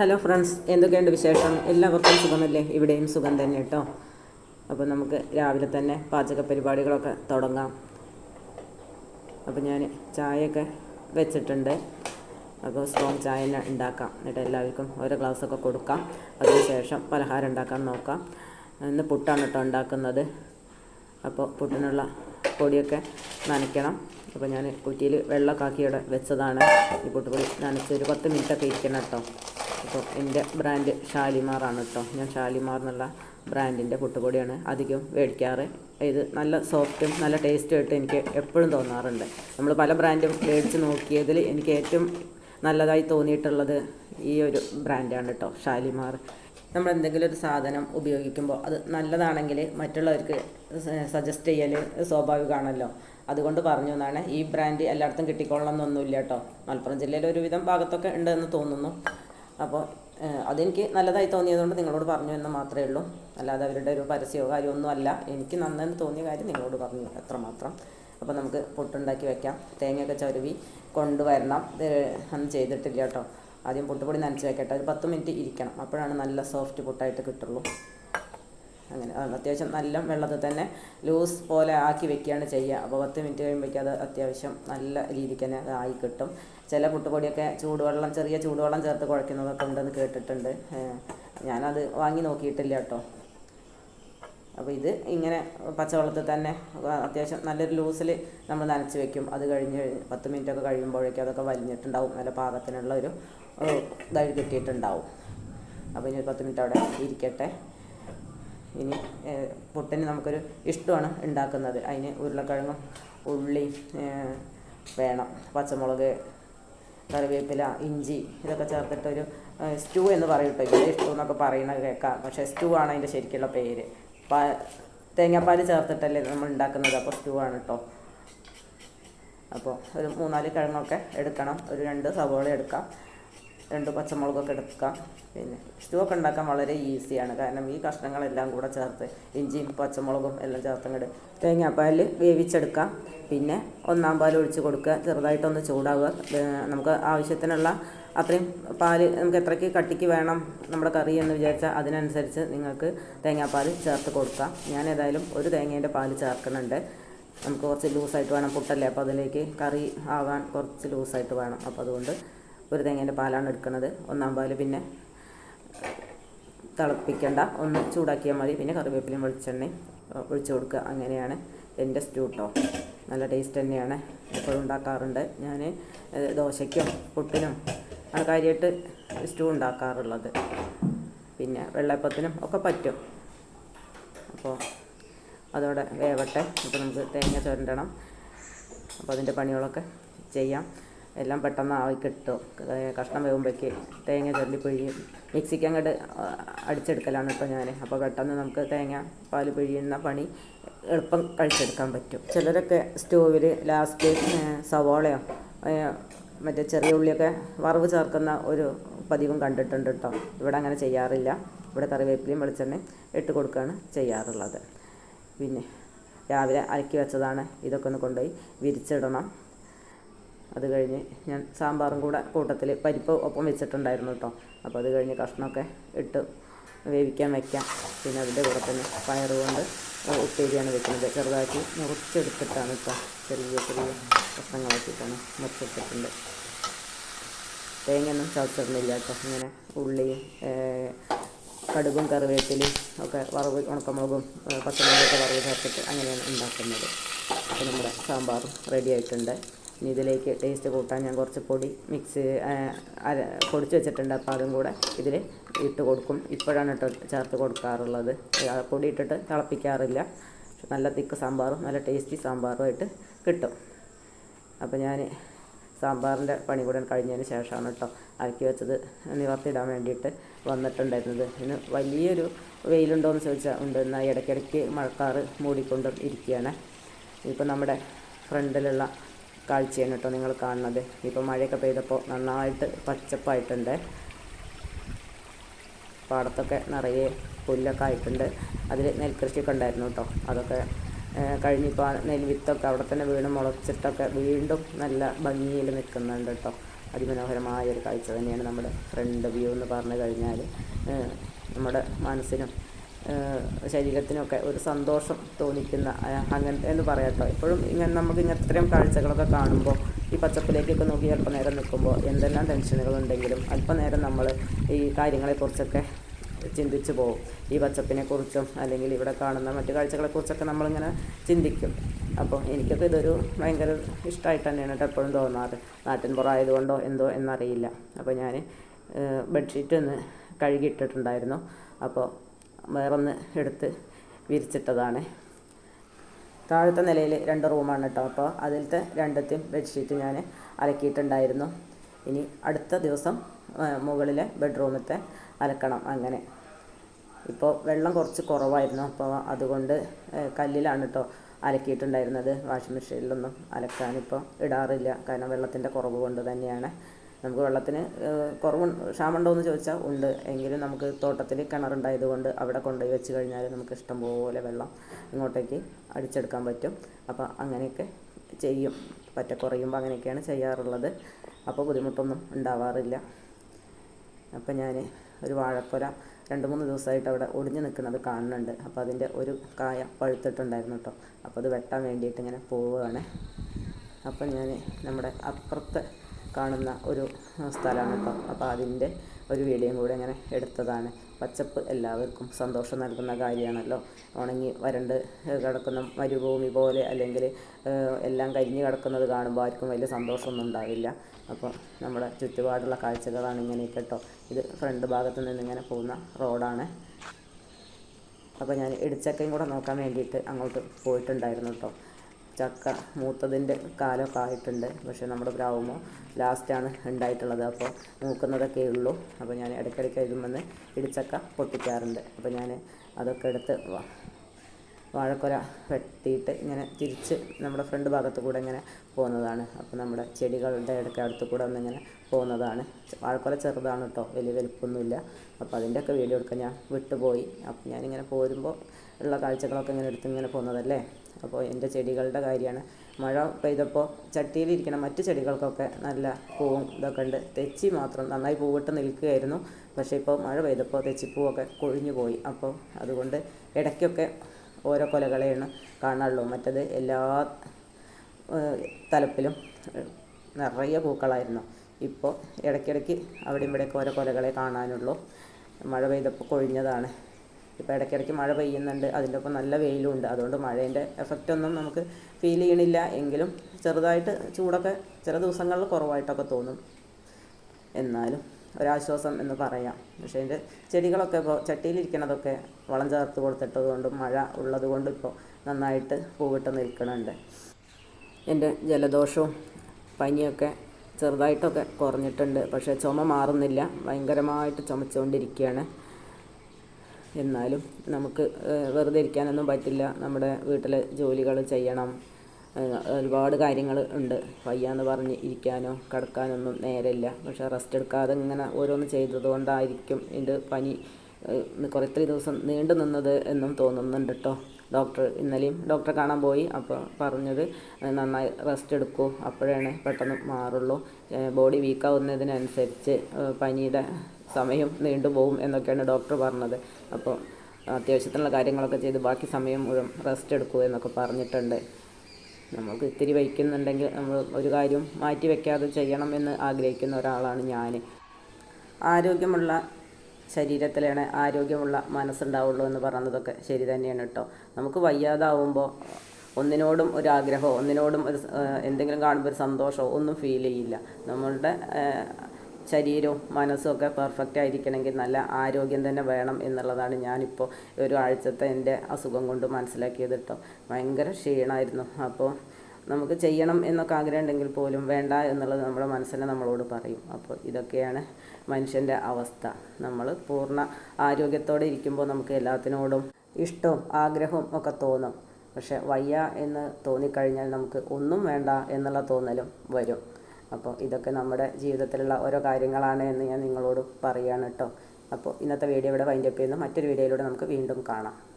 Hello friends എന്തൊക്കെയുണ്ട് വിശേഷം? എല്ലാവർക്കും സുഖമല്ലേ? ഇവിടെയും സുഖം തന്നെ കേട്ടോ. അപ്പോൾ നമുക്ക് രാവിലെ തന്നെ പാചക പരിപാടികളൊക്കെ തുടങ്ങാം. അപ്പോൾ ഞാൻ ചായയൊക്കെ വെച്ചിട്ടുണ്ട്. അപ്പോൾ സ്ട്രോങ് ചായ തന്നെ ഉണ്ടാക്കാം. എന്നിട്ട് എല്ലാവർക്കും ഓരോ ഗ്ലാസ്സൊക്കെ കൊടുക്കാം. അതിനുശേഷം പലഹാരം ഉണ്ടാക്കാൻ നോക്കാം. ഇന്ന് പുട്ടാണ് കേട്ടോ ഉണ്ടാക്കുന്നത്. അപ്പോൾ പുട്ടിനുള്ള പൊടിയൊക്കെ നനയ്ക്കണം. അപ്പോൾ ഞാൻ കുറ്റിയിൽ വെള്ളമൊക്കെ ആക്കി വെച്ചതാണ്. ഈ പുട്ടുപൊടി നനച്ച് ഒരു പത്ത് മിനിറ്റൊക്കെ ഇരിക്കണം കേട്ടോ. അപ്പോൾ എന്റെ ബ്രാൻഡ് ഷാലിമാറാണ് കേട്ടോ ഞാൻ ഷാലിമാർ എന്നുള്ള ബ്രാൻഡിന്റെ പുട്ടുപൊടിയാണ് അധികം മേടിക്കാറ്. ഇത് നല്ല സോഫ്റ്റും നല്ല ടേസ്റ്റും ആയിട്ട് എനിക്ക് എപ്പോഴും തോന്നാറുണ്ട്. നമ്മൾ പല ബ്രാൻഡും മേടിച്ച് നോക്കിയതിൽ എനിക്ക് ഏറ്റവും നല്ലതായി തോന്നിയിട്ടുള്ളത് ഈ ഒരു ബ്രാൻഡാണ് കേട്ടോ ഷാലിമാർ. നമ്മൾ എന്തെങ്കിലും ഒരു സാധനം ഉപയോഗിക്കുമ്പോൾ അത് നല്ലതാണെങ്കിൽ മറ്റുള്ളവർക്ക് സജസ്റ്റ് ചെയ്യൽ സ്വാഭാവികമാണല്ലോ. അതുകൊണ്ട് പറഞ്ഞു എന്നാണ് ഈ ബ്രാൻഡ് എല്ലായിടത്തും കിട്ടിക്കൊള്ളണം എന്നൊന്നുമില്ല കേട്ടോ മലപ്പുറം ജില്ലയിൽ ഒരുവിധം ഭാഗത്തൊക്കെ ഉണ്ടെന്ന് തോന്നുന്നു. അപ്പോൾ അതെനിക്ക് നല്ലതായി തോന്നിയതുകൊണ്ട് നിങ്ങളോട് പറഞ്ഞു എന്ന് മാത്രമേ ഉള്ളൂ. അല്ലാതെ അവരുടെ ഒരു പരസ്യമോ കാര്യമൊന്നും അല്ല. എനിക്ക് നന്നെന്ന് തോന്നിയ കാര്യം നിങ്ങളോട് പറഞ്ഞു അത്രമാത്രം. അപ്പോൾ നമുക്ക് പുട്ടുണ്ടാക്കി വെക്കാം. തേങ്ങയൊക്കെ ചരുവി കൊണ്ടുവരണം. അന്ന് ചെയ്തിട്ടില്ല കേട്ടോ. ആദ്യം പുട്ടുപൊടി നനച്ച് വെക്കട്ടെ. ഒരു പത്ത് മിനിറ്റ് ഇരിക്കണം. അപ്പോഴാണ് നല്ല സോഫ്റ്റ് പുട്ടായിട്ട് കിട്ടുള്ളൂ. അങ്ങനെ. അത് അത്യാവശ്യം നല്ല വെള്ളത്തിൽ തന്നെ ലൂസ് പോലെ ആക്കി വെക്കുകയാണ് ചെയ്യുക. അപ്പോൾ പത്ത് മിനിറ്റ് കഴിയുമ്പോഴേക്കും അത് അത്യാവശ്യം നല്ല രീതിക്ക് തന്നെ ആയി കിട്ടും. ചില പുട്ടുപൊടിയൊക്കെ ചൂടുവെള്ളം ചെറിയ ചൂടുവെള്ളം ചേർത്ത് കുഴക്കുന്നതൊക്കെ ഉണ്ടെന്ന് കേട്ടിട്ടുണ്ട്. ഞാനത് വാങ്ങി നോക്കിയിട്ടില്ല കേട്ടോ. അപ്പോൾ ഇത് ഇങ്ങനെ പച്ചവെള്ളത്തിൽ തന്നെ അത്യാവശ്യം നല്ലൊരു ലൂസിൽ നമ്മൾ നനച്ച് വെക്കും. അത് കഴിഞ്ഞ് പത്ത് മിനിറ്റ് ഒക്കെ കഴിയുമ്പോഴേക്കും അതൊക്കെ വലിഞ്ഞിട്ടുണ്ടാവും. നല്ല പാകത്തിനുള്ള ഒരു ഇതായി കിട്ടിയിട്ടുണ്ടാവും. അപ്പോൾ ഇനി ഒരു പത്ത് മിനിറ്റ് അവിടെ ഇരിക്കട്ടെ. ഇനി പുട്ടിന് നമുക്കൊരു ഇഷ്ടമാണ് ഉണ്ടാക്കുന്നത്. അതിന് ഉരുളക്കിഴങ്ങും ഉള്ളി വേണം. പച്ചമുളക് കറിവേപ്പില ഇഞ്ചി ഇതൊക്കെ ചേർത്തിട്ടൊരു സ്റ്റൂ എന്ന് പറയും കേട്ടോ ഇവിടെ ഇഷ്ടം എന്നൊക്കെ പറയുന്നത് കേൾക്കാം. പക്ഷേ സ്റ്റൂ ആണ് അതിന്റെ ശരിക്കുള്ള പേര്. പാ തേങ്ങാപ്പാൽ ചേർത്തിട്ടല്ലേ നമ്മൾ ഉണ്ടാക്കുന്നത്. അപ്പോൾ സ്റ്റൂ ആണ് കേട്ടോ. അപ്പോൾ ഒരു മൂന്നാൽ കിഴങ്ങൊക്കെ എടുക്കണം. ഒരു രണ്ട് സവോള എടുക്കാം. രണ്ട് പച്ചമുളകൊക്കെ എടുക്കാം. പിന്നെ സ്റ്റൂ ഒക്കെ ഉണ്ടാക്കാൻ വളരെ ഈസിയാണ് കാരണം ഈ കഷ്ണങ്ങളെല്ലാം കൂടെ ചേർത്ത് ഇഞ്ചിയും പച്ചമുളകും എല്ലാം ചേർത്തങ്ങട് തേങ്ങാപ്പാൽ വേവിച്ചെടുക്കാം. പിന്നെ ഒന്നാം പാൽ ഒഴിച്ച് കൊടുക്കുക. ചെറുതായിട്ടൊന്ന് ചൂടാവുക. നമുക്ക് ആവശ്യത്തിനുള്ള അത്രയും പാൽ നമുക്ക് എത്രയ്ക്ക് കട്ടിക്ക് വേണം നമ്മുടെ കറി എന്ന് വിചാരിച്ചാൽ അതിനനുസരിച്ച് നിങ്ങൾക്ക് തേങ്ങാപ്പാൽ ചേർത്ത് കൊടുക്കാം. ഞാൻ ഏതായാലും ഒരു തേങ്ങേന്റെ പാൽ ചേർക്കുന്നുണ്ട്. നമുക്ക് കുറച്ച് ലൂസായിട്ട് വേണം പുട്ടല്ലേ? അപ്പോൾ അതിലേക്ക് കറി ആവാൻ കുറച്ച് ലൂസായിട്ട് വേണം. അപ്പോൾ അതുകൊണ്ട് ഒരു തേങ്ങേന്റെ പാലാണ് എടുക്കുന്നത്. ഒന്നാം പാൽ പിന്നെ തിളപ്പിക്കേണ്ട. ഒന്ന് ചൂടാക്കിയാൽ മതി. പിന്നെ കറിവേപ്പിലയും വെളിച്ചെണ്ണയും ഒഴിച്ചു കൊടുക്കുക. അങ്ങനെയാണ് എന്റെ സ്റ്റൂട്ടോ നല്ല ടേസ്റ്റ് തന്നെയാണ്. എപ്പോഴും ഉണ്ടാക്കാറുണ്ട്. ഞാൻ ദോശയ്ക്കും പുട്ടിനും ആണ് കാര്യമായിട്ട് സ്റ്റൂ ഉണ്ടാക്കാറുള്ളത്. പിന്നെ വെള്ളപ്പത്തിനും ഒക്കെ പറ്റും. അപ്പോൾ അതോടെ വേവട്ടെ. അപ്പോൾ നമുക്ക് തേങ്ങ ചുരണ്ടണം. അപ്പോൾ അതിന്റെ പണികളൊക്കെ ചെയ്യാം. എല്ലാം പെട്ടെന്ന് ആവി കിട്ടും. കഷ്ണം വേകുമ്പോഴേക്ക് തേങ്ങ ചൊല്ലി പിഴിയും മിക്സിക്ക് അങ്ങോട്ട് അടിച്ചെടുക്കലാണ് ഇപ്പോൾ ഞാൻ അപ്പോൾ പെട്ടെന്ന് നമുക്ക് തേങ്ങ പാൽ പിഴിയുന്ന പണി എളുപ്പം കഴിച്ചെടുക്കാൻ പറ്റും. ചിലരൊക്കെ സ്റ്റോവിൽ ലാസ്റ്റ് സവോളയോ മറ്റേ ചെറിയ ഉള്ളിയൊക്കെ വറവ് ചേർക്കുന്ന ഒരു പതിവും കണ്ടിട്ടുണ്ട് കേട്ടോ. ഇവിടെ അങ്ങനെ ചെയ്യാറില്ല. ഇവിടെ കറിവേപ്പിലയും വെളിച്ചെണ്ണയും ഇട്ട് കൊടുക്കുകയാണ് ചെയ്യാറുള്ളത്. പിന്നെ രാവിലെ അലക്കി വെച്ചതാണ്. ഇതൊക്കെ ഒന്ന് കൊണ്ടുപോയി വിരിച്ചിടണം. അത് കഴിഞ്ഞ് ഞാൻ സാമ്പാറും കൂടെ കൂട്ടത്തിൽ പരിപ്പ് ഒപ്പം വെച്ചിട്ടുണ്ടായിരുന്നു കേട്ടോ. അപ്പോൾ അത് കഴിഞ്ഞ് കഷ്ണമൊക്കെ ഇട്ട് വേവിക്കാൻ വെക്കാം. പിന്നെ അതിന്റെ കൂടെ തന്നെ പയർ കൊണ്ട് ഉപ്പേരിയാണ് വെക്കുന്നത്. ചെറുതാക്കി മുറിച്ചെടുത്തിട്ടാണ് ഇപ്പോൾ ചെറിയ ചെറിയ കഷ്ണങ്ങളാക്കിയിട്ടാണ് മുറിച്ചെടുത്തിട്ടുണ്ട്. തേങ്ങയൊന്നും ചതച്ചിടുന്നില്ല കേട്ടോ. ഇങ്ങനെ ഉള്ളിയും കടുകും കറിവേപ്പിലയും ഒക്കെ വറവ് ഉണക്കമുളകും പച്ചമുളകൊക്കെ വറവ് ചേർത്തിട്ട് അങ്ങനെയാണ് ഉണ്ടാക്കുന്നത്. അപ്പോൾ നമ്മുടെ സാമ്പാറും റെഡി ആയിട്ടുണ്ട്. ഇനി ഇതിലേക്ക് ടേസ്റ്റ് കൂട്ടാൻ ഞാൻ കുറച്ച് പൊടി മിക്സ് പൊടിച്ച് വെച്ചിട്ടുണ്ട്. അപ്പോൾ അതും കൂടെ ഇതിൽ ഇട്ട് കൊടുക്കും. ഇപ്പോഴാണ് കേട്ടോ ചേർത്ത് കൊടുക്കാറുള്ളത്. പൊടി ഇട്ടിട്ട് തിളപ്പിക്കാറില്ല. നല്ല തിക്ക് സാമ്പാറും നല്ല ടേസ്റ്റി സാമ്പാറുമായിട്ട് കിട്ടും. അപ്പോൾ ഞാൻ സാമ്പാറിന്റെ പണി കൂടെ കഴിഞ്ഞതിന് ശേഷമാണ് കേട്ടോ അരക്കി വെച്ചത് നിവർത്തിയിടാൻ വേണ്ടിയിട്ട് വന്നിട്ടുണ്ടായിരുന്നത്. ഇന്ന് വലിയൊരു വെയിലുണ്ടോയെന്ന് ചോദിച്ചാൽ ഉണ്ട്. എന്നാൽ ഇടയ്ക്കിടയ്ക്ക് മഴക്കാറ് മൂടിക്കൊണ്ട് ഇരിക്കുകയാണ്. ഇപ്പോൾ നമ്മുടെ ഫ്രണ്ടിലുള്ള കാഴ്ചയാണ് കേട്ടോ നിങ്ങൾ കാണുന്നത്. ഇപ്പോൾ മഴയൊക്കെ പെയ്തപ്പോൾ നന്നായിട്ട് പച്ചപ്പായിട്ടുണ്ട്. പാടത്തൊക്കെ നിറയെ പുല്ലൊക്കെ ആയിട്ടുണ്ട്. അതിൽ നെൽകൃഷിയൊക്കെ ഉണ്ടായിരുന്നു കേട്ടോ. അതൊക്കെ കഴിഞ്ഞിപ്പോൾ നെൽവിത്തൊക്കെ അവിടെ തന്നെ വീണ് മുളച്ചിട്ടൊക്കെ വീണ്ടും നല്ല ഭംഗിയിൽ നിൽക്കുന്നുണ്ട് കേട്ടോ. അതിമനോഹരമായ ഒരു കാഴ്ച തന്നെയാണ് നമ്മുടെ ഫ്രണ്ട് വ്യൂ എന്ന് പറഞ്ഞു കഴിഞ്ഞാൽ നമ്മുടെ മനസ്സിനും ശരീരത്തിനൊക്കെ ഒരു സന്തോഷം തോന്നിക്കുന്ന അങ്ങനെ എന്ന് പറയാട്ടോ. ഇപ്പോഴും ഇങ്ങനെ നമുക്ക് ഇങ്ങനെ ഇത്രയും കാഴ്ചകളൊക്കെ കാണുമ്പോൾ ഈ പച്ചപ്പിലേക്കൊക്കെ നോക്കി അല്പനേരം നിൽക്കുമ്പോൾ എന്തെല്ലാം ടെൻഷനുകളുണ്ടെങ്കിലും അല്പനേരം നമ്മൾ ഈ കാര്യങ്ങളെക്കുറിച്ചൊക്കെ ചിന്തിച്ചു പോകും. ഈ പച്ചപ്പിനെക്കുറിച്ചും അല്ലെങ്കിൽ ഇവിടെ കാണുന്ന മറ്റു കാഴ്ചകളെക്കുറിച്ചൊക്കെ നമ്മളിങ്ങനെ ചിന്തിക്കും. അപ്പോൾ എനിക്കൊക്കെ ഇതൊരു ഭയങ്കര ഇഷ്ടമായിട്ട് തന്നെയാണ് കേട്ടോ എപ്പോഴും തോന്നാറ്. നാട്ടിൻ പുറമായതുകൊണ്ടോ എന്തോ എന്നറിയില്ല. അപ്പോൾ ഞാൻ ബെഡ്ഷീറ്റ് ഒന്ന് കഴുകിയിട്ടിട്ടുണ്ടായിരുന്നു. അപ്പോൾ വേറൊന്ന് എടുത്ത് വിരിച്ചിട്ടതാണ്. താഴത്തെ നിലയിൽ രണ്ട് റൂമാണ് കേട്ടോ. അപ്പോൾ അതിലത്തെ രണ്ടത്തെയും ബെഡ്ഷീറ്റ് ഞാൻ അലക്കിയിട്ടുണ്ടായിരുന്നു. ഇനി അടുത്ത ദിവസം മുകളിലെ ബെഡ്റൂമത്തെ അലക്കണം അങ്ങനെ. ഇപ്പോൾ വെള്ളം കുറച്ച് കുറവായിരുന്നു. അപ്പോൾ അതുകൊണ്ട് കല്ലിലാണ് കേട്ടോ അലക്കിയിട്ടുണ്ടായിരുന്നത്. വാഷിംഗ് മെഷീനിലൊന്നും അലക്കാനിപ്പോൾ ഇടാറില്ല. കാരണം വെള്ളത്തിന്റെ കുറവ് കൊണ്ട് തന്നെയാണ്. നമുക്ക് വെള്ളത്തിന് കുറവ് ക്ഷാമുണ്ടോ എന്ന് ചോദിച്ചാൽ ഉണ്ട്. എങ്കിലും നമുക്ക് തോട്ടത്തിൽ കിണറുണ്ടായത് കൊണ്ട് അവിടെ കൊണ്ടുപോയി വെച്ച് കഴിഞ്ഞാൽ നമുക്ക് ഇഷ്ടം പോലെ വെള്ളം ഇങ്ങോട്ടേക്ക് അടിച്ചെടുക്കാൻ പറ്റും. അപ്പോൾ അങ്ങനെയൊക്കെ ചെയ്യും. പറ്റ കുറയുമ്പോൾ അങ്ങനെയൊക്കെയാണ് ചെയ്യാറുള്ളത്. അപ്പോൾ ബുദ്ധിമുട്ടൊന്നും ഉണ്ടാവാറില്ല. അപ്പം ഞാൻ ഒരു വാഴക്കൊല രണ്ട് മൂന്ന് ദിവസമായിട്ട് അവിടെ ഒടിഞ്ഞു നിൽക്കുന്നത് കാണുന്നുണ്ട്. അപ്പോൾ അതിന്റെ ഒരു കായ പഴുത്തിട്ടുണ്ടായിരുന്നു കേട്ടോ അപ്പോൾ അത് വെട്ടാൻ വേണ്ടിയിട്ട് ഇങ്ങനെ പോവുകയാണ് അപ്പം ഞാൻ നമ്മുടെ അപ്പുറത്ത് കാണുന്ന ഒരു സ്ഥലമാണ് ഇപ്പം. അപ്പോൾ അതിന്റെ ഒരു വീഡിയോയും കൂടെ ഇങ്ങനെ എടുത്തതാണ്. പച്ചപ്പ് എല്ലാവർക്കും സന്തോഷം നൽകുന്ന കാര്യമാണല്ലോ. ഉണങ്ങി വരണ്ട് കിടക്കുന്ന മരുഭൂമി പോലെ അല്ലെങ്കിൽ എല്ലാം കരിഞ്ഞു കിടക്കുന്നത് കാണുമ്പോൾ ആർക്കും വലിയ സന്തോഷമൊന്നും ഉണ്ടാവില്ല. അപ്പോൾ നമ്മുടെ ചുറ്റുപാടുള്ള കാഴ്ചകളാണ് ഇങ്ങനെ കേട്ടോ. ഇത് ഫ്രണ്ട് ഭാഗത്ത് നിന്ന് ഇങ്ങനെ പോകുന്ന റോഡാണ്. അപ്പോൾ ഞാൻ ഇടിച്ചക്കയും കൂടെ നോക്കാൻ വേണ്ടിയിട്ട് അങ്ങോട്ട് പോയിട്ടുണ്ടായിരുന്നു കേട്ടോ. ചക്ക മൂത്തതിന്റെ കാലമൊക്കെ ആയിട്ടുണ്ട്. പക്ഷേ നമ്മുടെ ബ്രാവുമോ ലാസ്റ്റാണ് ഉണ്ടായിട്ടുള്ളത്. അപ്പോൾ മൂക്കുന്നതൊക്കെ ഉള്ളൂ. അപ്പോൾ ഞാൻ ഇടയ്ക്കിടയ്ക്ക് ഇതുമെന്ന് ഇടിച്ചക്ക പൊട്ടിക്കാറുണ്ട്. അപ്പോൾ ഞാൻ അതൊക്കെ എടുത്ത് വാഴക്കൊര വെട്ടിയിട്ട് ഇങ്ങനെ തിരിച്ച് നമ്മുടെ ഫ്രണ്ട് ഭാഗത്ത് കൂടെ ഇങ്ങനെ പോകുന്നതാണ്. അപ്പോൾ നമ്മുടെ ചെടികളുടെ ഇടയ്ക്ക് അടുത്ത് കൂടെ ഒന്നിങ്ങനെ പോകുന്നതാണ്. വാഴക്കൊല ചെറുതാണ് കേട്ടോ. വലിയ വലുപ്പൊന്നുമില്ല അപ്പോൾ അതിന്റെയൊക്കെ വീഡിയോ എടുക്കാൻ ഞാൻ വിട്ടുപോയി. അപ്പോൾ ഞാനിങ്ങനെ പോരുമ്പോൾ ഉള്ള കാഴ്ചകളൊക്കെ ഇങ്ങനെ എടുത്ത് ഇങ്ങനെ പോകുന്നതല്ലേ? അപ്പോൾ എന്റെ ചെടികളുടെ കാര്യമാണ്. മഴ പെയ്തപ്പോൾ ചട്ടിയിലിരിക്കുന്ന മറ്റ് ചെടികൾക്കൊക്കെ നല്ല പൂവും ഇതൊക്കെ ഉണ്ട്. തെച്ചി മാത്രം നന്നായി പൂവിട്ട് നിൽക്കുകയായിരുന്നു. പക്ഷേ ഇപ്പോൾ മഴ പെയ്തപ്പോൾ തെച്ചിപ്പൂവൊക്കെ കൊഴിഞ്ഞു പോയി. അപ്പോൾ അതുകൊണ്ട് ഇടയ്ക്കൊക്കെ ഓരോ കൊലകളെയാണ് കാണാറുള്ളൂ മറ്റത് എല്ലാ തലപ്പിലും നിറയെ പൂക്കളായിരുന്നു. ഇപ്പോൾ ഇടയ്ക്കിടയ്ക്ക് അവിടെ ഇവിടെയൊക്കെ ഓരോ കൊലകളെ കാണാനുള്ളൂ. മഴ പെയ്തപ്പോൾ കൊഴിഞ്ഞതാണ്. ഇപ്പോൾ ഇടയ്ക്കിടയ്ക്ക് മഴ പെയ്യുന്നുണ്ട്. അതിന്റെ ഒപ്പം നല്ല വെയിലും ഉണ്ട്. അതുകൊണ്ട് മഴേന്റെ എഫക്റ്റ് ഒന്നും നമുക്ക് ഫീൽ ചെയ്യണില്ല. എങ്കിലും ചെറുതായിട്ട് ചൂടൊക്കെ ചില ദിവസങ്ങളിൽ കുറവായിട്ടൊക്കെ തോന്നും. എന്നാലും ഒരാശ്വാസം എന്ന് പറയാം. പക്ഷേ എന്റെ ചെടികളൊക്കെ ഇപ്പോൾ ചട്ടിയിലിരിക്കണതൊക്കെ വളം ചേർത്ത് കൊടുത്തിട്ടത് കൊണ്ടും മഴ ഉള്ളത് കൊണ്ടും ഇപ്പോൾ നന്നായിട്ട് പൂവിട്ട് നിൽക്കണുണ്ട്. എന്റെ ജലദോഷവും പനിയൊക്കെ ചെറുതായിട്ടൊക്കെ കുറഞ്ഞിട്ടുണ്ട്. പക്ഷേ ചുമ മാറുന്നില്ല. ഭയങ്കരമായിട്ട് ചുമച്ചുകൊണ്ടിരിക്കുകയാണ്. എന്നാലും നമുക്ക് വെറുതെ ഇരിക്കാനൊന്നും പറ്റില്ല. നമ്മുടെ വീട്ടിലെ ജോലികൾ ചെയ്യണം. ഒരുപാട് കാര്യങ്ങൾ ഉണ്ട്. വയ്യാന്ന് പറഞ്ഞ് ഇരിക്കാനോ കിടക്കാനൊന്നും നേരമില്ല. പക്ഷേ റെസ്റ്റ് എടുക്കാതെ ഇങ്ങനെ ഓരോന്ന് ചെയ്തതുകൊണ്ടായിരിക്കും എന്റെ പനി കുറേ ഇത്രയും ദിവസം നീണ്ടു നിന്നത് എന്നും തോന്നുന്നുണ്ട് കേട്ടോ ഡോക്ടർ ഇന്നലെയും ഡോക്ടറെ കാണാൻ പോയി. അപ്പോൾ പറഞ്ഞത് നന്നായി റെസ്റ്റ് എടുക്കൂ. അപ്പോഴാണ് പെട്ടെന്ന് മാറുള്ളൂ. ബോഡി വീക്കാവുന്നതിനനുസരിച്ച് പനിയുടെ സമയം നീണ്ടുപോകും എന്നൊക്കെയാണ് ഡോക്ടർ പറഞ്ഞത്. അപ്പോൾ അത്യാവശ്യത്തിനുള്ള കാര്യങ്ങളൊക്കെ ചെയ്ത് ബാക്കി സമയം മുഴുവൻ റെസ്റ്റ് എടുക്കുക എന്നൊക്കെ പറഞ്ഞിട്ടുണ്ട്. നമുക്ക് ഇത്തിരി വയ്ക്കുന്നുണ്ടെങ്കിൽ നമ്മൾ ഒരു കാര്യം മാറ്റി വെക്കാതെ ചെയ്യണം എന്ന് ആഗ്രഹിക്കുന്ന ഒരാളാണ് ഞാൻ ആരോഗ്യമുള്ള ശരീരത്തിലാണ് ആരോഗ്യമുള്ള മനസ്സുണ്ടാവുള്ളൂ എന്ന് പറഞ്ഞതൊക്കെ ശരി തന്നെയാണ് കേട്ടോ. നമുക്ക് വയ്യാതാവുമ്പോൾ ഒന്നിനോടും ഒരു ആഗ്രഹമോ ഒന്നിനോടും ഒരു എന്തെങ്കിലും കാണുമ്പോൾ ഒരു സന്തോഷമോ ഒന്നും ഫീൽ ചെയ്യില്ല. നമ്മളുടെ ശരീരവും മനസ്സും ഒക്കെ പെർഫെക്റ്റ് ആയിരിക്കണമെങ്കിൽ നല്ല ആരോഗ്യം തന്നെ വേണം എന്നുള്ളതാണ് ഞാനിപ്പോൾ ഒരു ആഴ്ചത്തെ എന്റെ അസുഖം കൊണ്ട് മനസ്സിലാക്കിയത് കേട്ടോ ഭയങ്കര ക്ഷീണമായിരുന്നു അപ്പോൾ നമുക്ക് ചെയ്യണം എന്നൊക്കെ ആഗ്രഹം ഉണ്ടെങ്കിൽ പോലും വേണ്ട എന്നുള്ളത് നമ്മുടെ മനസ്സിനെ നമ്മളോട് പറയും. അപ്പോൾ ഇതൊക്കെയാണ് മനുഷ്യന്റെ അവസ്ഥ. നമ്മൾ പൂർണ ആരോഗ്യത്തോടെ ഇരിക്കുമ്പോൾ നമുക്ക് എല്ലാത്തിനോടും ഇഷ്ടവും ആഗ്രഹവും ഒക്കെ തോന്നും. പക്ഷെ വയ്യ എന്ന് തോന്നിക്കഴിഞ്ഞാൽ നമുക്ക് ഒന്നും വേണ്ട എന്നുള്ള തോന്നലും വരും. അപ്പോൾ ഇതൊക്കെ നമ്മുടെ ജീവിതത്തിലുള്ള ഓരോ കാര്യങ്ങളാണ് എന്ന് ഞാൻ നിങ്ങളോട് പറയുകയാണ് കേട്ടോ. അപ്പോൾ ഇന്നത്തെ വീഡിയോ ഇവിടെ വൈൻഡപ്പ് ചെയ്യുന്നു. മറ്റൊരു വീഡിയോയിലൂടെ നമുക്ക് വീണ്ടും കാണാം.